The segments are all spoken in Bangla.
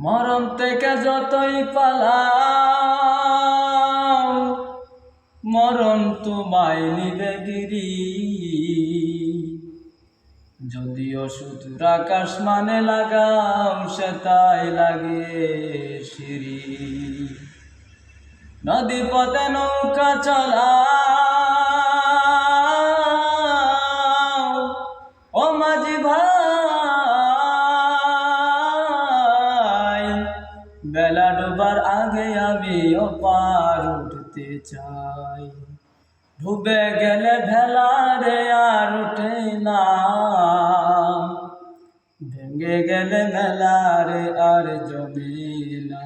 মরণ থেকে যতই পালাও, মরণ তোমায় নিবে গিরি। যদিও শুধুর আকাশ মানে লাগাম সে তাই লাগে সিঁড়ি। নদী পথে নৌকা চলা উঠতে চাই। ডুবে গেলে ভেলা রে আর উঠে না। ভেঙে গেলে মেলা রে আর জমে না।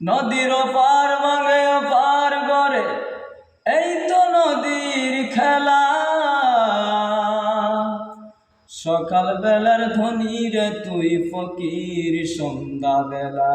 নদীর পার ভাঙে পার করে এই তো নদীর খেলা। সকাল বেলার ধনী রে তুই ফকির সন্ধ্যা বেলা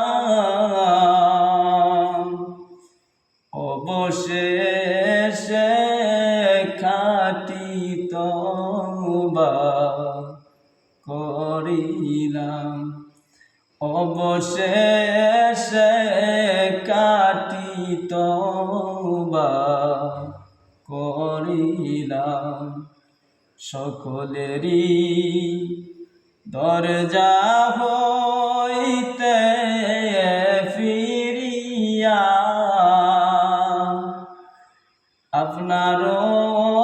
করিলাম। অবশেষে তৌবা করিলাম। সকলেরই দরজা হইতে ফিরিয়া আপনারও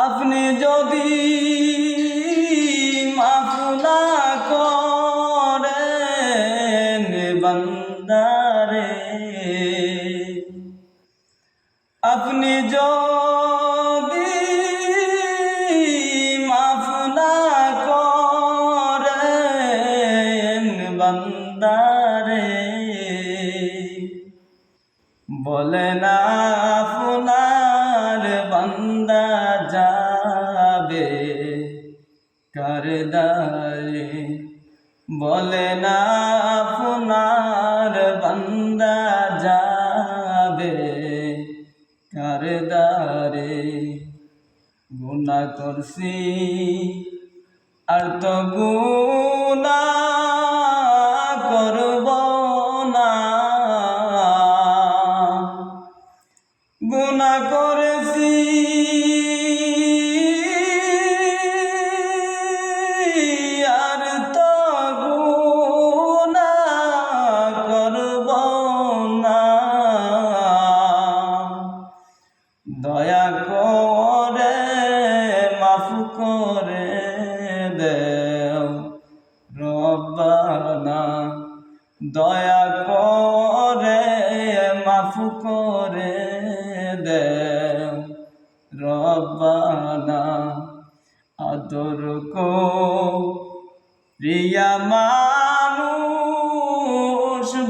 আপনি যদি মাফ না করেন বান্দারে আপনি যদি মাফ না করেন বান্দারে বলে না বলে না, আপনার বান্দা যাবে কারদারে গুণা করছি, আর তো গুণা করব না। গুণা করেছি দয়া করে মাফ করে দে। রবানা আদর কো। রিয়া মানুষ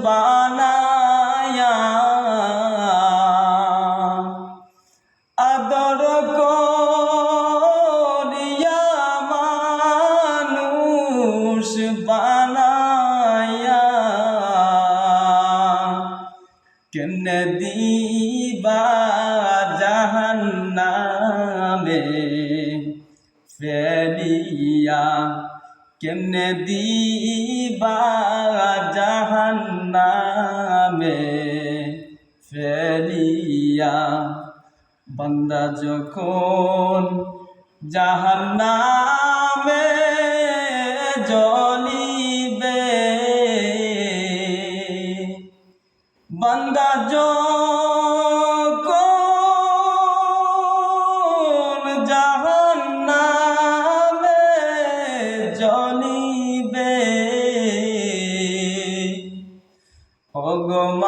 বানায়া কেমনে দিবা জাহান্নামে ফেলিয়া? কেমনে দিবা জাহান্নামে ফেলিয়া? বান্দা যখন জাহান্নামে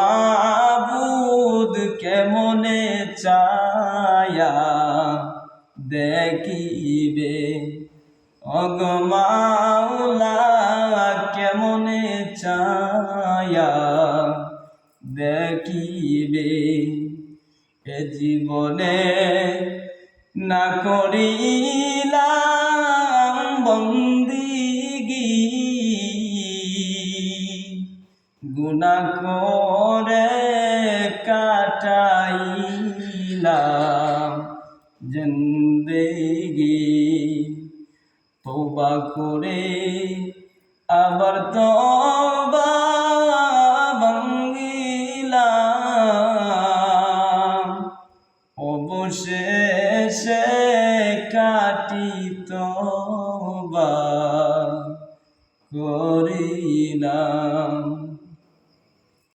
অগমাবুদ কেমনে চায়া দেখিবে? অগমাউলা কেমনে চায়া দেখিবে? এ জীবনে না করিলাম বন্দিগি গুনা করে কাটাইলাম জিন্দেগি। তোবা করে আবার তোবা ভাঙ্গিলাম। অবশেষে কাটিত করিলাম।